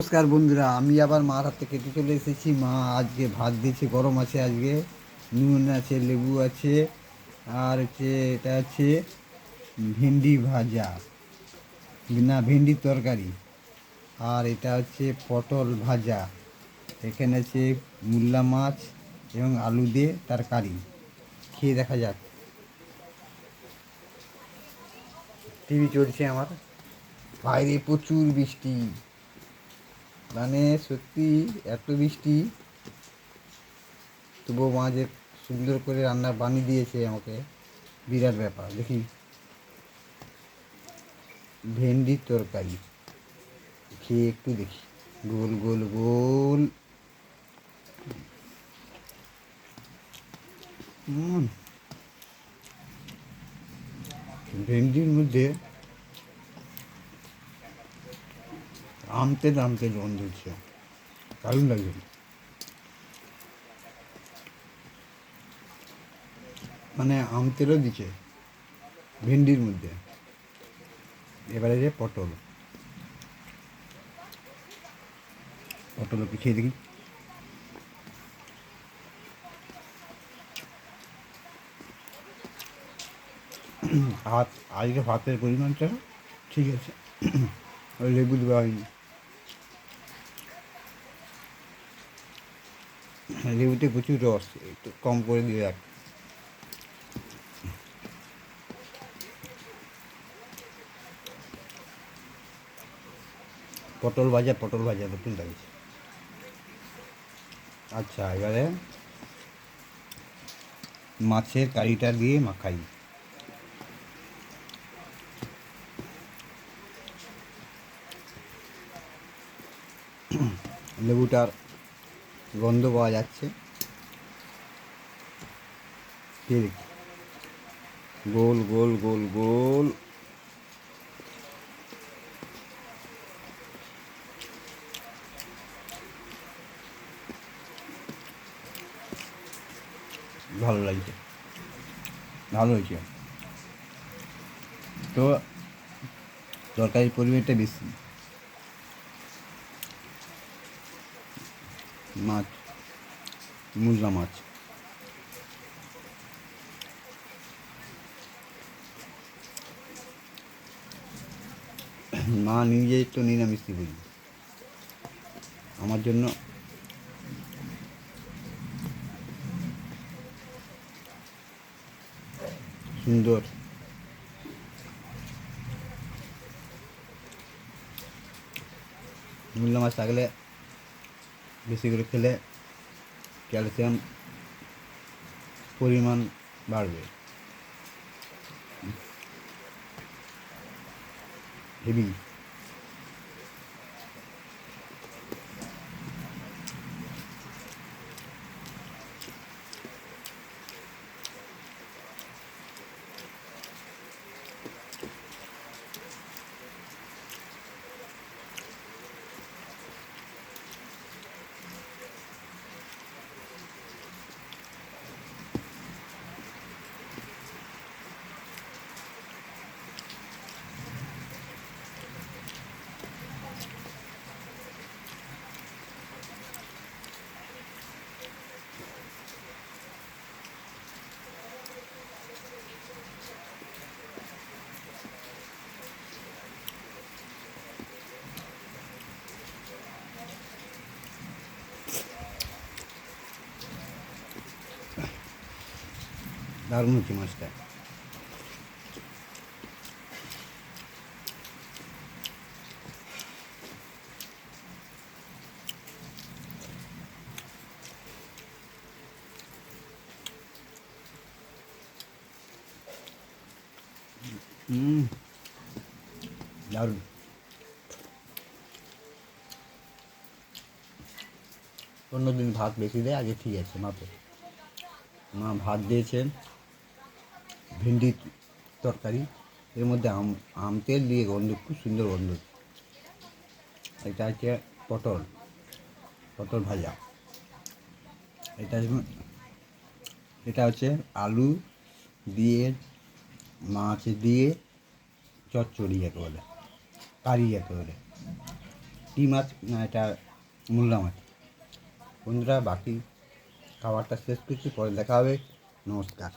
নমস্কার বন্ধুরা, আমি আবার মার হাতে কেটে চলে এসেছি। মা আজকে ভাত দিয়েছে, গরম আছে আজকে, নুন আছে, লেবু আছে, আর হচ্ছে এটা আছে ভেন্ডি ভাজা, না, ভেন্ডির তরকারি, আর এটা হচ্ছে পটল ভাজা, এখানে আছে মূল্লা মাছ এবং আলু দিয়ে তরকারি, খেয়ে দেখা যাক। টিভি চলছে আমার, বাইরে প্রচুর বৃষ্টি। মানে সত্যি এত বৃষ্টি, তবুও মা যে সুন্দর করে রান্না বানিয়ে দিয়েছে আমাকে, বিরাট ব্যাপার। দেখি। ভেন্ডির তরকারি। খেয়ে একটু দেখি। গোল গোল গোল। ভেন্ডির মধ্যে আমতে আমতে গন্ধ হচ্ছে। দারুণ লাগছে। মানে আমতেরও দিচ্ছে ভেন্ডির মধ্যে। এবারে যে পটল। পটল একটু খেয়ে দেখি। ভাত, আজকে ভাতের পরিমাণটা ঠিক আছে। লেবু দেওয়া হয়নি। লেবুতে প্রচুর রস, একটু কম করে দিয়ে রাখ। পটল ভাজা পটল ভাজা, নতুন লাগছে আচ্ছা এবারে মাছের কারিটা দিয়ে মাখাই। লেবুটার গন্ধ পাওয়া যাচ্ছে। গোল গোল গোল গোল। ভালো লাগছে। ভালো হয়েছে। তো, তরকারির পরিমাণটা বেশি। মাছ মুজরা মাছ। মা নিজেই তো নিরামিষই বুঝি আমার জন্য সুন্দর। মূল্য মাছ থাকলে বেশি করে খেলে ক্যালসিয়াম পরিমাণ বাড়বে। হেভি দারুণ হচ্ছে মাছটা হুম দারুণ অন্যদিন ভাত বেশি দেয় আগে ঠিক আছে মাপে মা ভাত দিয়েছেন ভেন্ডি তরকারি, এর মধ্যে আম আম তেল দিয়ে গন্ধ, খুব সুন্দর গন্ধ। এটা হচ্ছে পটল পটল ভাজা। এটা এটা হচ্ছে আলু দিয়ে, মাছ দিয়ে চচ্চড়ি যাকে বলে কারি যাকে বলে পুঁটি মাছ না, এটা মূল্যা মাছ। বন্ধুরা, বাকি খাবারটা শেষ করছি, পরে দেখা হবে। নমস্কার।